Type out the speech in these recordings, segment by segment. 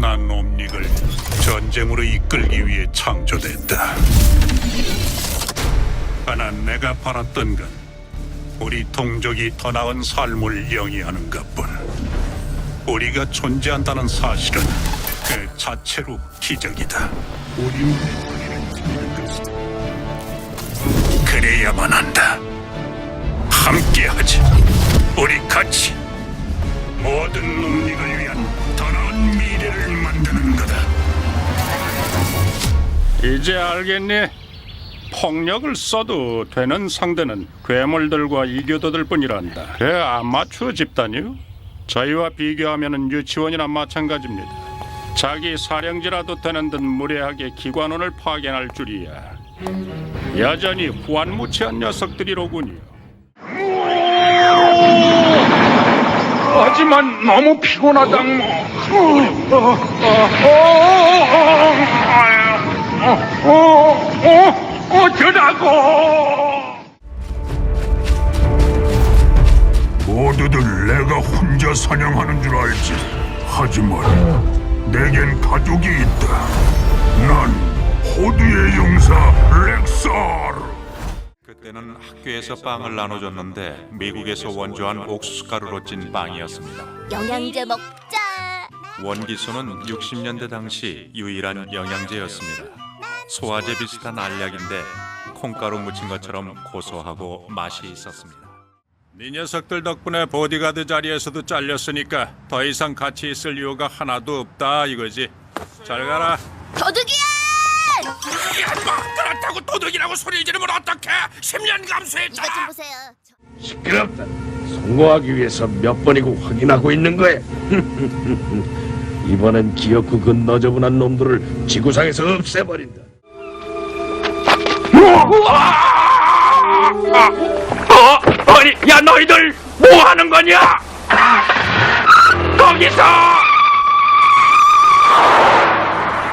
난 옴닉을 전쟁으로 이끌기 위해 창조됐다. 하나 내가 바랐던 건 우리 동족이 더 나은 삶을 영위하는 것뿐. 우리가 존재한다는 사실은 그 자체로 기적이다. 우리 그래야만 한다. 함께하지. 우리 같이 모든 놈닉을 위한 미래를 만드는 거다. 이제 알겠니? 폭력을 써도 되는 상대는 괴물들과 이교도들 뿐이란다. 그 아마추어 집단이요? 저희와 비교하면 유치원이나 마찬가지입니다. 자기 사령지라도 되는 듯 무례하게 기관원을 파견할 줄이야. 여전히 후안무치한 녀석들이로군요. 하지만 너무 피곤하다 뭐. 어쩌라고? 모두들 내가 혼자 사냥하는 줄 알지. 하지만 내겐 가족이 있다. 난 호두의 용사 렉사르. 그때는 학교에서 빵을 나눠줬는데 미국에서 원조한 옥수수 가루로 찐 빵이었습니다. 영양제 먹자. 원기수는 60년대 당시 유일한 영양제였습니다. 소화제 비슷한 알약인데 콩가루 묻힌 것처럼 고소하고 맛이 있었습니다. 네 녀석들 덕분에 보디가드 자리에서도 잘렸으니까 더 이상 같이 있을 이유가 하나도 없다 이거지. 잘 가라. 도둑이야! 그렇다고 도둑이라고 소리를 지르면 어떡해? 10년 감수했잖아. 보세요. 시끄럽다. 성공하기 위해서 몇 번이고 확인하고 있는 거야. 이번엔 기어코 그 너저분한 놈들을 지구상에서 없애버린다. 어? 아니, 야 너희들 뭐 하는 거냐? 거기서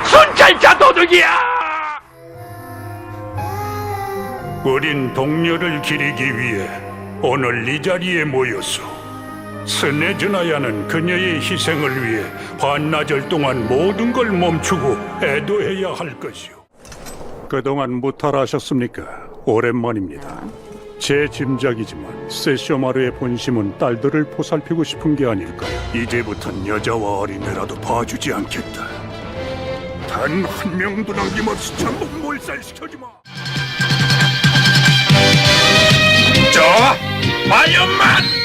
순찰자 도둑이야! 우린 동료를 기리기 위해 오늘 이 자리에 모였소. 스네즈나야는 그녀의 희생을 위해 반나절 동안 모든 걸 멈추고 애도해야 할 것이오. 그동안 무탈하셨습니까? 오랜만입니다. 제 짐작이지만 세쇼마르의 본심은 딸들을 보살피고 싶은 게 아닐까요? 이제부턴 여자와 어린애라도 봐주지 않겠다. 단 한 명도 남김없이 전부 몰살시켜주마. 저 마연만